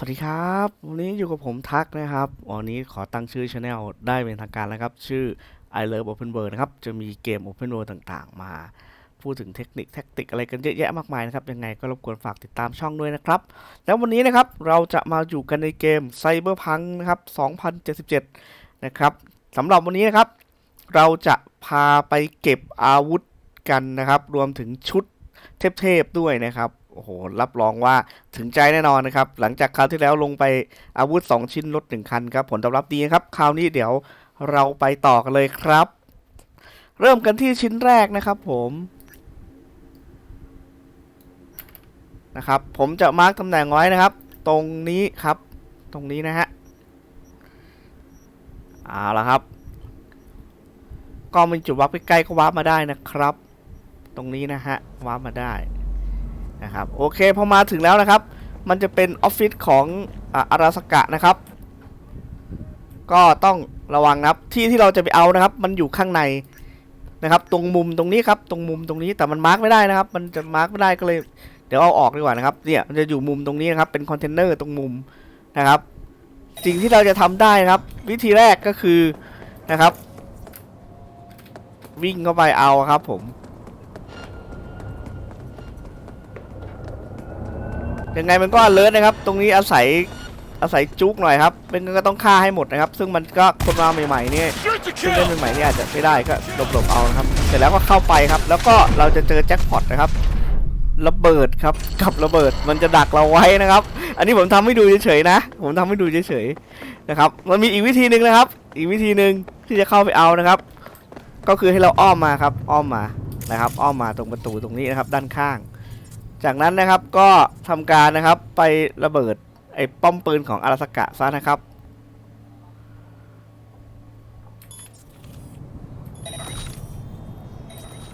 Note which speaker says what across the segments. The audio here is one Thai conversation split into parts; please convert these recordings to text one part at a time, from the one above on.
Speaker 1: สวัสดีครับ วันนี้อยู่กับผมทักนะครับวันนี้ขอตั้งชื่อช anel ได้เป็นทางการแล้วครับ ชื่อ I Love Open World นะครับ จะมีเกม Open World ต่างๆ มา พูดถึงเทคนิคแท็กติกอะไรกันเยอะแยะมากมายนะครับ ยังไงก็รบกวนฝากติดตามช่องด้วยนะครับ แล้ววันนี้นะครับเราจะมาอยู่กันในเกม Cyberpunk นะครับ 2077 นะครับสำหรับวันนี้นะครับ เราจะพาไปเก็บอาวุธกันนะครับ รวมถึงชุดเทพๆด้วยนะครับ โอ้โห รับรองว่าถึงใจแน่นอนนะครับ หลังจากคราวที่แล้วลงไปอาวุธ 2 ชิ้นลด1คันครับ ผลตอบรับดีครับ คราวนี้เดี๋ยวเราไปต่อกันเลยครับ เริ่มกันที่ชิ้นแรกนะครับผมนะครับ ผมจะมาร์กตำแหน่งไว้นะครับ ตรงนี้ครับ ตรงนี้นะฮะเอาละครับ ก็มีจุดวับใกล้ๆก็วับมาได้นะครับ ตรงนี้นะฮะวับมาได้ นะครับโอเคพอมาถึงแล้วนะครับ มันจะเป็นออฟฟิศของอาราสกะนะครับ ก็ต้องระวังนะครับที่ที่เราจะไปเอานะครับ มันอยู่ข้างในนะครับ ตรงมุมตรงนี้ครับ ตรงมุมตรงนี้แต่มันมาร์กไม่ได้นะครับ มันจะมาร์กไม่ได้ก็เลย เดี๋ยวเอาออกดีกว่านะครับเนี่ยมันจะอยู่มุมตรงนี้นะครับเป็นคอนเทนเนอร์ตรงมุมนะครับ สิ่งที่เราจะทำได้นะครับ วิธีแรกก็คือนะครับ วิ่งเข้าไปเอาครับผม ยังไงมันก็เลิศนะครับ ตรงนี้อาศัยอาศัยจุกหน่อยครับเป็นงั้นก็ต้องฆ่าให้หมดนะครับ ซึ่งมันก็คนมาใหม่ๆนี่ซึ่งเล่นใหม่ๆนี่อาจจะไม่ได้ก็หลบๆเอานะครับ เสร็จแล้วก็เข้าไปครับ แล้วก็เราจะเจอแจ็คพอตนะครับระเบิดครับกับระเบิดมันจะดักเราไว้นะครับ อันนี้ผมทำให้ดูเฉยๆนะ ผมทำให้ดูเฉยๆนะครับ มันมีอีกวิธีหนึ่งนะครับ อีกวิธีหนึ่งที่จะเข้าไปเอานะครับ ก็คือให้เราอ้อมมาครับ อ้อมมานะครับ อ้อมมาตรงประตูตรงนี้นะครับ ด้านข้าง จากนั้นนะครับก็ทำการนะครับไประเบิดไอ้ป้อมปืนของอาราสกะซะนะครับ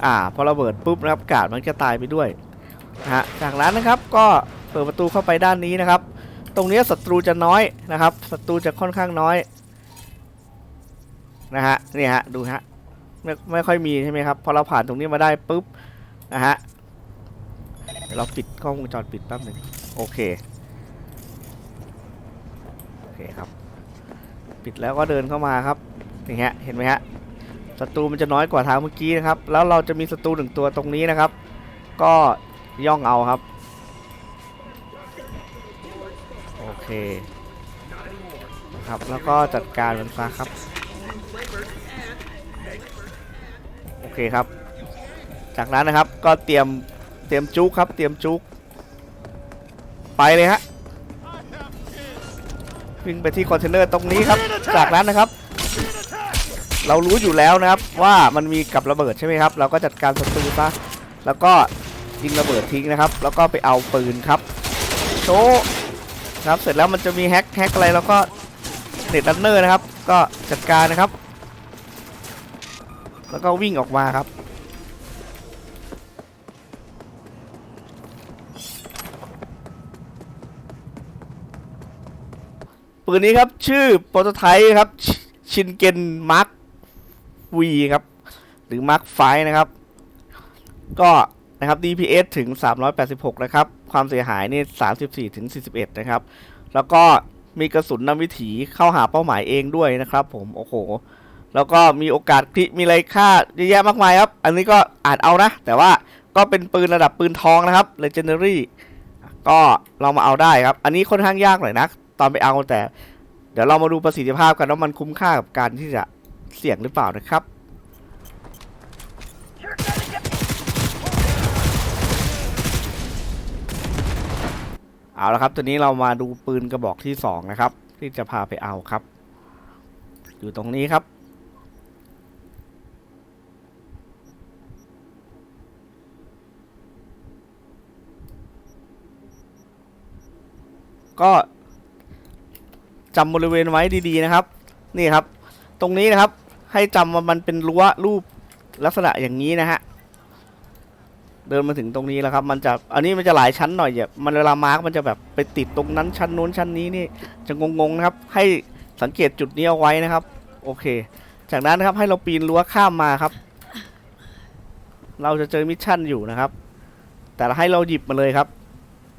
Speaker 1: อ่าพอระเบิดปุ๊บนะครับกาดมันจะตายไปด้วยนะฮะจากนั้นนะครับก็เปิดประตูเข้าไปด้านนี้นะครับ ตรงนี้ศัตรูจะน้อยนะครับศัตรูจะค่อนข้างน้อยนะฮะนี่ฮะดูฮะไม่ไม่ค่อยมีใช่ไหมครับพอเราผ่านตรงนี้มาได้ปุ๊บนะฮะ เราปิดกล้องวงจรปิดแป๊บหนึ่งโอเค โอเคครับ ปิดแล้วก็เดินเข้ามาครับนี่ฮะเห็นไหมฮะศัตรูมันจะน้อยกว่าทางเมื่อกี้นะครับ แล้วเราจะมีศัตรูหนึ่งตัวตรงนี้นะครับ ก็ย่องเอาครับ โอเค ครับ แล้วก็จัดการมันซะครับ โอเคครับ จากนั้นนะครับก็เตรียม เตรียมจุกครับ เตรียมจุกไปเลยฮะวิ่งไปที่คอนเทนเนอร์ตรงนี้ครับ จากนั้นนะครับ เรารู้อยู่แล้วนะครับว่ามันมีกับระเบิดใช่ไหมครับ เราก็จัดการศัตรูซะแล้วก็ยิงระเบิดทิ้งนะครับ แล้วก็ไปเอาปืนครับโชว์นะครับเสร็จแล้วมันจะมีแฮกแฮกอะไรแล้วก็เน็ตรันเนอร์นะครับ ก็จัดการนะครับ แล้วก็วิ่งออกมาครับ ปืนนี้ครับ ชื่อโปรโตไทป์ครับ ชินเกนมาร์ควีครับ หรือมาร์คไฟนะครับ ก็นะครับ DPS ถึง 386 นะครับ ความเสียหายนี่ 34 ถึง 41 นะครับ แล้วก็มีกระสุนนำวิถีเข้าหาเป้าหมายเองด้วยนะครับผม โอ้โห แล้วก็มีโอกาสคลิมีอะไรค่าเยอะแยะมากมายครับ อันนี้ก็อาจเอานะ แต่ว่าก็เป็นปืนระดับปืนทองนะครับ Legendary ก็เรามาเอาได้ครับ อันนี้ค่อนข้างยากหน่อยนะ ตอนไปเอาแต่ เดี๋ยวเรามาดูประสิทธิภาพกันว่ามันคุ้มค่ากับการที่จะเสี่ยงหรือเปล่านะครับ เอาละครับตอนนี้เรามาดูปืนกระบอกที่สองนะครับ ที่จะพาไปเอาครับ อยู่ตรงนี้ครับก็ จำบริเวณไว้ดีๆนะครับ นี่ครับ ตรงนี้นะครับ ให้จำว่ามันเป็นรั้วรูปลักษณะอย่างนี้นะฮะเดินมาถึงตรงนี้แล้วครับ มันจะอันนี้มันจะหลายชั้นหน่อยอย่ามันเวลามาร์กมันจะแบบไปติดตรงนั้นชั้นนู้นชั้นนี้นี่จะงงๆนะครับ ให้สังเกตจุดนี้เอาไว้นะครับ โอเค จากนั้นนะครับให้เราปีนรั้วข้ามมาครับ เราจะเจอมิชชั่นอยู่นะครับ แต่ให้เราหยิบมาเลยครับ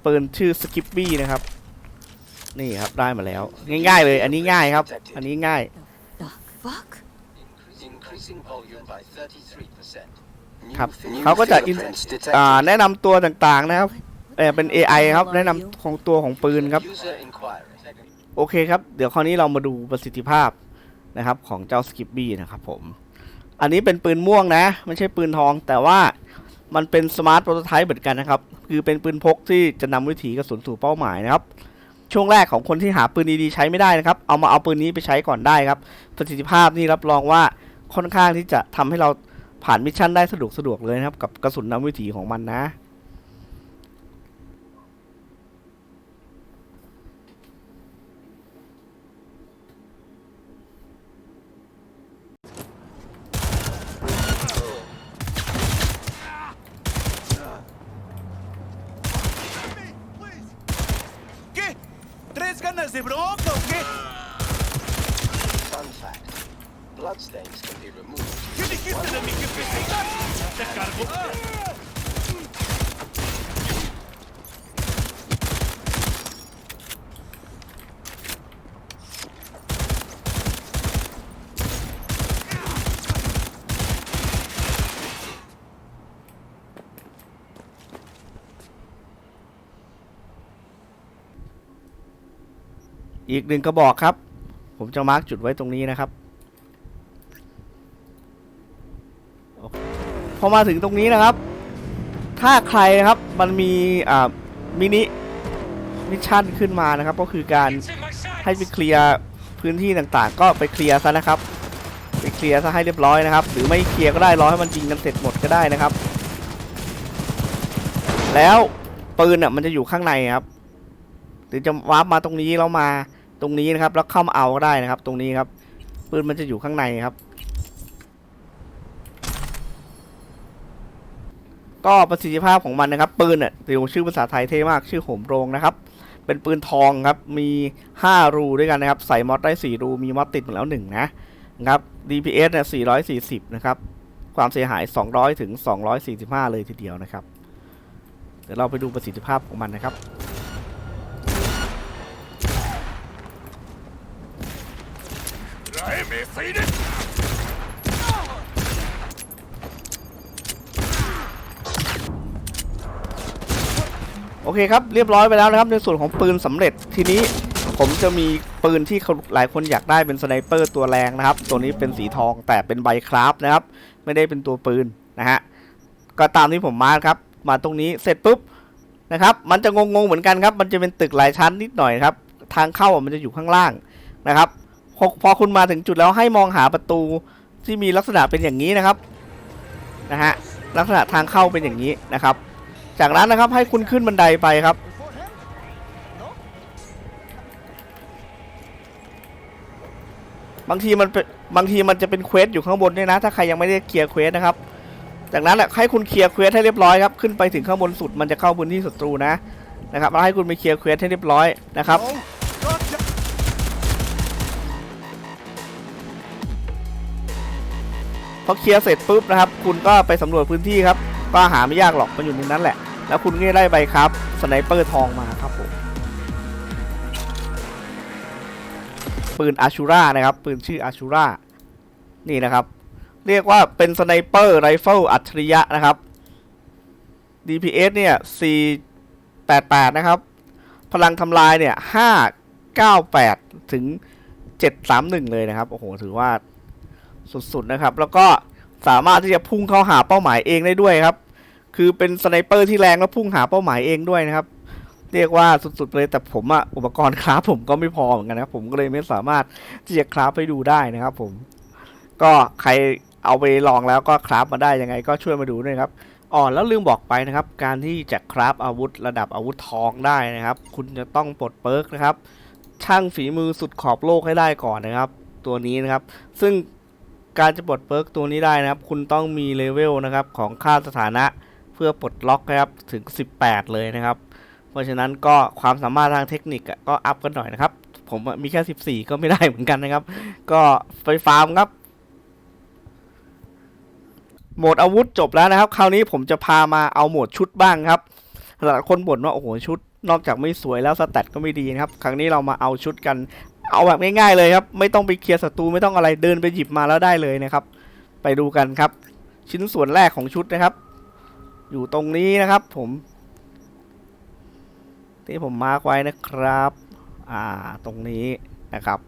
Speaker 1: ปืนชื่อสกิปปี้นะครับ นี่ครับได้มาแล้ว ง่าย ๆ เลย อันนี้ง่ายครับ อันนี้ง่าย
Speaker 2: The fuck?
Speaker 3: Increasing volume by 33%.
Speaker 1: ครับ
Speaker 3: New
Speaker 1: เขาก็จะ
Speaker 3: fingerprints
Speaker 1: อ่า
Speaker 3: detected.
Speaker 1: แนะนำตัวต่างๆนะครับเออเป็น AI ครับแนะนำของตัวของปืนครับ
Speaker 3: User inquiry.
Speaker 1: โอเคครับ เดี๋ยวคราวนี้เรามาดูประสิทธิภาพนะครับของเจ้าสกิปบี้นะครับผม อันนี้เป็นปืนม่วงนะ ไม่ใช่ปืนทอง แต่ว่ามันเป็นสมาร์ทโปรโตไทป์เหมือนกันนะครับ คือเป็นปืนพกที่จะนำวิถีกระสุนสู่เป้าหมายนะครับ ช่วงแรกของคนที่หาปืนดีๆใช้ไม่ได้นะครับ เอามาเอาปืนนี้ไปใช้ก่อนได้ครับ ประสิทธิภาพนี่รับรองว่าค่อนข้างที่จะทำให้เราผ่านมิชชั่นได้สะดวกสะดวกเลยนะครับ กับกระสุนนำวิถีของมันนะ
Speaker 4: se bronca o quê?
Speaker 3: Fun fact. Bloodstains can be removed.
Speaker 4: Que de
Speaker 1: อีกหนึ่งกระบอกครับ ผมจะมาร์กจุดไว้ตรงนี้นะครับอพอมาถึงตรงนี้นะครับ ถ้าใครนะครับมันมีอ่ามินิมิชชั่นขึ้นมานะครับ ก็คือการให้ไปเคลียร์พื้นที่ต่างๆ ก็ไปเคลียร์ซะนะครับ ไปเคลียร์ซะให้เรียบร้อยนะครับ หรือไม่เคลียร์ก็ได้รอให้มันยิงกันเสร็จหมดก็ได้นะครับ แล้วปืนอะมันจะอยู่ข้างในครับหรือจะวาร์ปมาตรงนี้แล้วมา รงนี้นะครับ แล้วเข้ามาเอาก็ได้นะครับ ตรงนี้ครับปืนมันจะอยู่ข้างในครับ ก็ประสิทธิภาพของมันนะครับ ปืนอะเดี๋ยวชื่อภาษาไทยเท่มากชื่อโหมโรงนะครับ เป็นปืนทองครับ มี 5 รูด้วยกันนะครับ ใส่มอดได้ 4 รูมีมอดติดมาแล้ว1นะนะครับ DPS เนี่ย440 นะครับ ความเสียหาย 200 ถึง 245 เลยทีเดียวนะครับ เดี๋ยวเราไปดูประสิทธิภาพของมันนะครับ โอเคครับเรียบร้อยไปแล้วนะครับในส่วนของปืนสำเร็จทีนี้ผมจะมีปืนที่หลายคนอยากได้เป็นสไนเปอร์ตัวแรงนะครับ ตัวนี้เป็นสีทองแต่เป็นใบคราฟนะครับ ไม่ได้เป็นตัวปืนนะฮะก็ตามที่ผมมาครับ มาตรงนี้เสร็จปุ๊บนะครับ มันจะงงๆเหมือนกันครับ มันจะเป็นตึกหลายชั้นนิดหน่อยครับ ทางเข้ามันจะอยู่ข้างล่างนะครับ พอพอคุณมาถึงจุดแล้วให้มองหาประตูที่มีลักษณะเป็นอย่างนี้นะครับนะฮะลักษณะทางเข้าเป็นอย่างนี้นะครับ จากนั้นนะครับให้คุณขึ้นบันไดไปครับบางทีมันเป็นบางทีมันจะเป็นเควสอยู่ข้างบนด้วยนะ ถ้าใครยังไม่ได้เคลียร์เควสนะครับ จากนั้นแหละให้คุณเคลียร์เควสให้เรียบร้อยครับขึ้นไปถึงข้างบนสุดมันจะเข้าพื้นที่ศัตรูนะนะครับแล้วให้คุณไปเคลียร์เควสให้เรียบร้อยนะครับ พอเคลียร์เสร็จปุ๊บนะครับ คุณก็ไปสำรวจพื้นที่ครับ ก็หาไม่ยากหรอก มันอยู่ในนั้นแหละ แล้วคุณก็ได้ใบครับ สไนเปอร์ทองมาครับผมปืนอาชูรานะครับ ปืนชื่ออาชูรานี่นะครับ เรียกว่าเป็นสไนเปอร์ไรเฟิลอัจฉริยะนะครับ DPS เนี่ย 488 นะครับ พลังทำลายเนี่ย 598 ถึง 731 เลยนะครับ โอ้โห ถือว่า สุดๆนะครับ แล้วก็สามารถที่จะพุ่งเข้าหาเป้าหมายเองได้ด้วยครับ คือเป็นสไนเปอร์ที่แรงแล้วพุ่งหาเป้าหมายเองด้วยนะครับ เรียกว่าสุดๆเลยแต่ผมอะอุปกรณ์คราฟผมก็ไม่พอเหมือนกันนะผมก็เลยไม่สามารถที่จะคราฟให้ดูได้นะครับ ผม ก็ใครเอาไปลองแล้วก็คราฟมาได้ยังไงก็ช่วยมาดูด้วยครับอ๋อแล้วลืมบอกไปนะครับ การที่จะคราฟอาวุธระดับอาวุธทองได้นะครับ คุณจะต้องปลดเปิร์กนะครับ ช่างฝีมือสุดขอบโลกให้ได้ก่อนนะครับ ตัวนี้นะครับ ซึ่ง การจะปลดเปิร์กตัวนี้ได้นะครับ คุณต้องมีเลเวลนะครับของค่าสถานะเพื่อปลดล็อกนะครับถึง 18 เลยนะครับ เพราะฉะนั้นก็ความสามารถทางเทคนิคก็อัพกันหน่อยนะครับ ผมมีแค่ 14 ก็ไม่ได้เหมือนกันนะครับ ก็ไปฟาร์มครับโหมดอาวุธจบแล้วนะครับ คราวนี้ผมจะพามาเอาโหมดชุดบ้างครับหลายคนบ่นว่าโอ้โหชุดนอกจากไม่สวยแล้วสแตทก็ไม่ดีนะครับ ครั้งนี้เรามาเอาชุดกัน เอาแบบง่ายๆเลยครับ ไม่ต้องไปเคลียร์ศัตรูไม่ต้องอะไรเดินไปหยิบมาแล้วได้เลยนะครับ ไปดูกันครับ ชิ้นส่วนแรกของชุดนะครับ อยู่ตรงนี้นะครับ ผม ที่ผมมาร์กไว้นะครับ อ่าตรงนี้นะครับ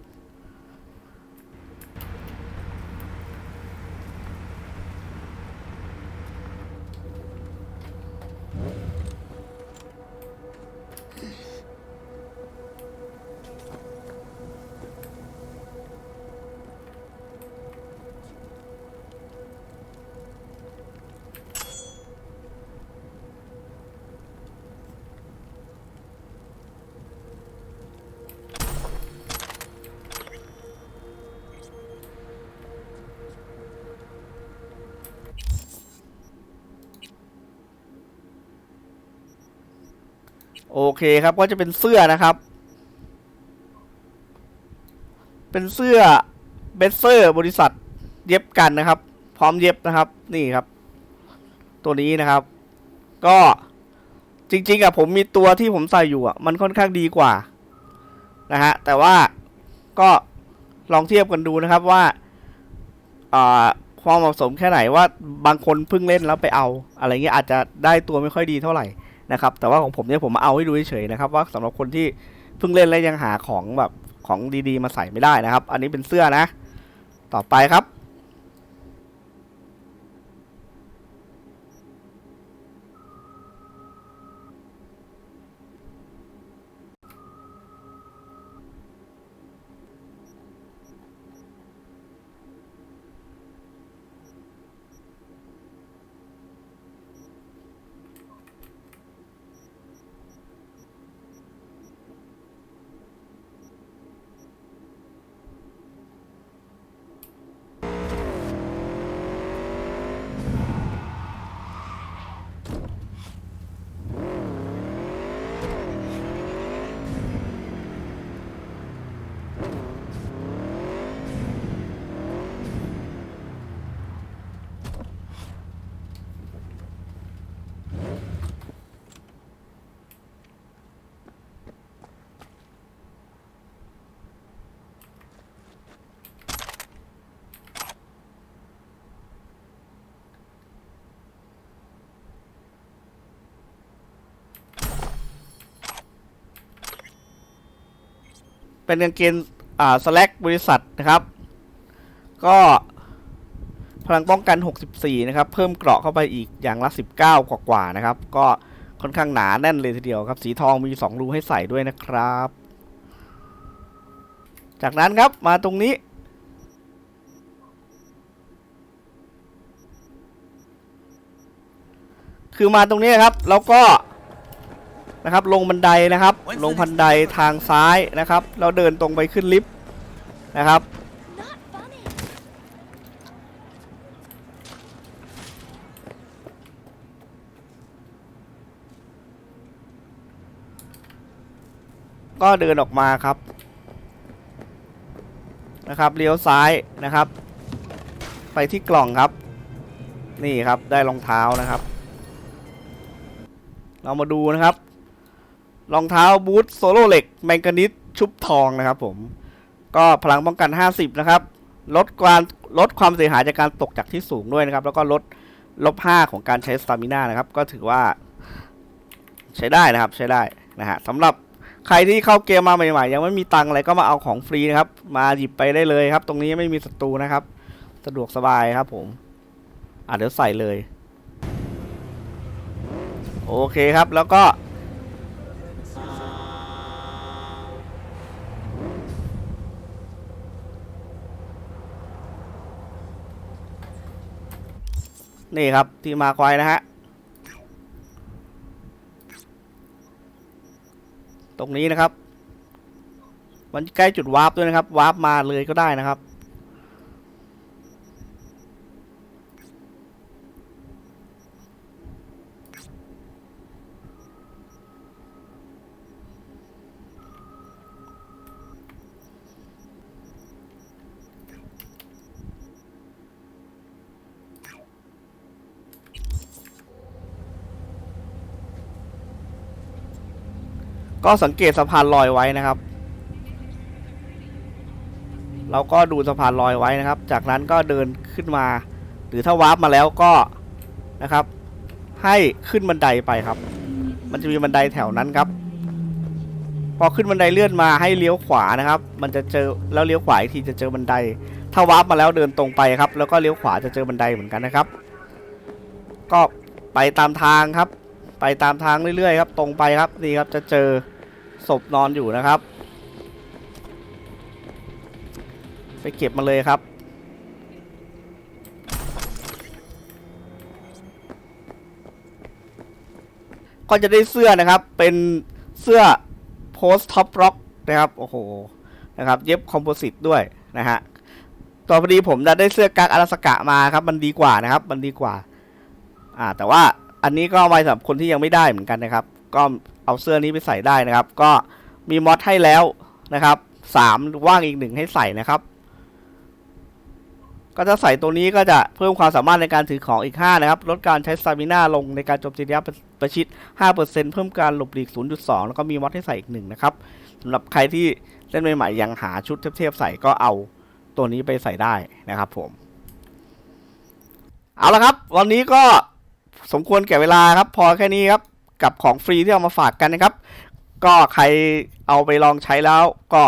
Speaker 1: โอเคครับก็จะเป็นเสื้อนะครับ เป็นเสื้อเบสเซอร์บริษัทเย็บกันนะครับ พร้อมเย็บนะครับนี่ครับ ตัวนี้นะครับ ก็จริงๆอะผมมีตัวที่ผมใส่อยู่อะมันค่อนข้างดีกว่านะฮะแต่ว่าก็ลองเทียบกันดูนะครับว่าอ่าความเหมาะสมแค่ไหนว่าบางคนเพิ่งเล่นแล้วไปเอา อะไรเงี้ยอาจจะได้ตัวไม่ค่อยดีเท่าไหร่ นะครับแต่ว่าของผมเนี่ยผมมาเอาให้ดูเฉยๆนะครับว่าสำหรับคนที่เพิ่งเล่นและยังหาของแบบของดีๆ มาใส่ไม่ได้นะครับ อันนี้เป็นเสื้อนะ ต่อไปครับ เป็นกางเกงอ่าสแลกบริษัทนะครับ ก็พลังป้องกัน 64 นะครับ เพิ่มเกราะเข้าไปอีกอย่างละ 19 กว่าๆนะครับ ก็ค่อนข้างหนาแน่นเลยทีเดียวครับ สีทองมี 2 รูให้ใส่ด้วยนะครับ จากนั้นครับมาตรงนี้ คือมาตรงนี้ครับ แล้วก็ นะครับ ลงบันไดนะครับ ลงบันไดทางซ้ายนะครับ แล้วเดินตรงไปขึ้นลิฟต์นะครับ ก็เดินออกมาครับนะครับเลี้ยวซ้ายนะครับ ไปที่กล่องครับ นี่ครับได้รองเท้านะครับ เรามาดูนะครับ รองเท้าบูทโซโล่เหล็กแมงกานิสชุบทองนะครับผม ก็พลังป้องกัน 50 นะครับ ลดความลดความเสียหายจากการตกจากที่สูงด้วยนะครับ แล้วก็ลดลบ5ของการใช้สตามิน่านะครับ ก็ถือว่า ใช้ได้นะครับใช้ได้นะฮะสำหรับใครที่เข้าเกมมาใหม่ๆ ยังไม่มีตังอะไรก็มาเอาของฟรีนะครับ มาหยิบไปได้เลยครับ ตรงนี้ไม่มีศัตรูนะครับ สะดวกสบายครับผมอะเดี๋ยวใส่เลย โอเคครับแล้วก็ นี่ครับที่มาควายนะฮะ ตรงนี้นะครับ มันใกล้จุดวาร์ปด้วยนะครับ วาร์ปมาเลยก็ได้นะครับ ก็สังเกตสะพานลอยไว้นะครับเราก็ดูสะพานลอยไว้นะครับ จากนั้นก็เดินขึ้นมา หรือถ้าวาร์ปมาแล้วก็นะครับ ให้ขึ้นบันไดไปครับ มันจะมีบันไดแถวนั้นครับ พอขึ้นบันไดเลื่อนมาให้เลี้ยวขวานะครับ มันจะเจอแล้วเลี้ยวขวาอีกทีจะเจอบันได ถ้าวาร์ปมาแล้วเดินตรงไปครับ แล้วก็เลี้ยวขวาจะเจอบันไดเหมือนกันนะครับ ก็ไปตามทางครับ ไปตามทางเรื่อยๆครับ ตรงไปครับนี่ครับจะเจอ ศพนอนอยู่นะครับ ไปเก็บมาเลยครับ ก็จะได้เสื้อนะครับ เป็นเสื้อโพสท็อปร็อกนะครับ โอ้โห นะครับ เย็บคอมโพสิตด้วยนะฮะต่อพอดีผมได้เสื้อกั๊กอาราสกะมาครับ มันดีกว่านะครับ มันดีกว่า อ่า แต่ว่าอันนี้ก็ไว้สำหรับคนที่ยังไม่ได้เหมือนกันนะครับ ก็เอาเสื้อนี้ไปใส่ได้นะครับ ก็มีมอดให้แล้วนะครับสามว่างอีกหนึ่งให้ใส่นะครับ ก็จะใส่ตัวนี้ก็จะเพิ่มความสามารถในการถือของอีก 5 นะครับ ลดการใช้สตามิน่าลงในการโจมตีระยะประชิด 5%เพิ่มการหลบหลีก 0.2 แล้วก็มีมอดให้ใส่อีกหนึ่งนะครับสำหรับใครที่เล่นใหม่ๆยังหาชุดเทียบๆใส่ก็เอาตัวนี้ไปใส่ได้นะครับผม เอาละครับ วันนี้ก็สมควรแก่เวลาครับ พอแค่นี้ครับ กับของฟรีที่เอามาฝากกันนะครับ ก็ใครเอาไปลองใช้แล้วก็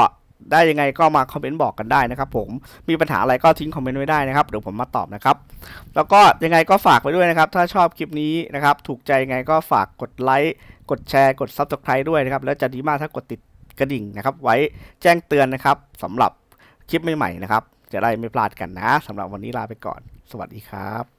Speaker 1: ได้ยังไงก็มาคอมเมนต์บอกกันได้นะครับผมมีปัญหาอะไรก็ทิ้งคอมเมนต์ไว้ได้นะครับเดี๋ยวผมมาตอบนะครับ แล้วก็ยังไงก็ฝากไว้ด้วยนะครับ ถ้าชอบคลิปนี้นะครับ ถูกใจยังไงก็ฝากกดไลค์กดแชร์กด Subscribe ด้วยนะครับ แล้วจะดีมากถ้ากดติดกระดิ่งนะครับ ไว้แจ้งเตือนนะครับสำหรับคลิปใหม่ๆนะครับ จะได้ไม่พลาดกันนะสำหรับวันนี้ลาไปก่อน สวัสดีครับ